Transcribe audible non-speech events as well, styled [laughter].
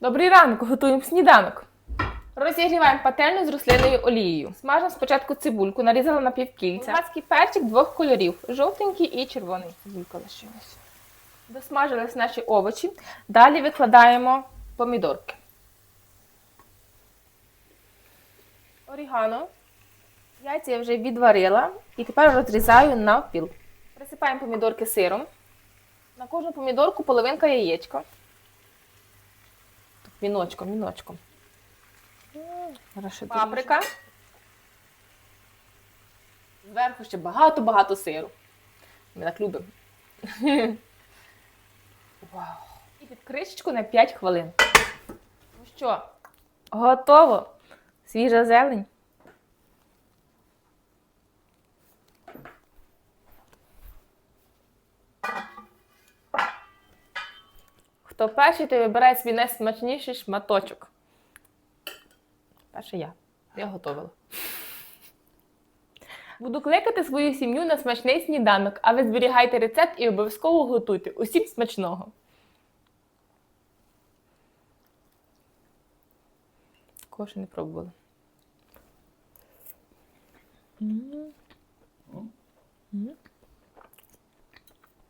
Добрий ранок, готуємо сніданок. Розігріваємо пательню з рослинною олією. Смажимо спочатку цибульку, нарізала на півкільця. Болгарський перчик двох кольорів: жовтенький і червоний. Цибулька лишилася. Досмажились наші овочі. Далі викладаємо помідорки. Орігано. Яйця я вже відварила і тепер розрізаю навпіл. Присипаємо помідорки сиром. На кожну помідорку половинка яєчка. Віночком, віночком. Паприка. Зверху ще багато-багато сиру. Ми так любимо. [laughs] Вау. І під кришечку на 5 хвилин. Ну що, готово? Свіжа зелень. Хто перший, той вибирає свій найсмачніший шматочок. Перше я. Я готувала. Буду кликати свою сім'ю на смачний сніданок, а ви зберігайте рецепт і обов'язково готуйте. Усім смачного. Такого ще не пробувала.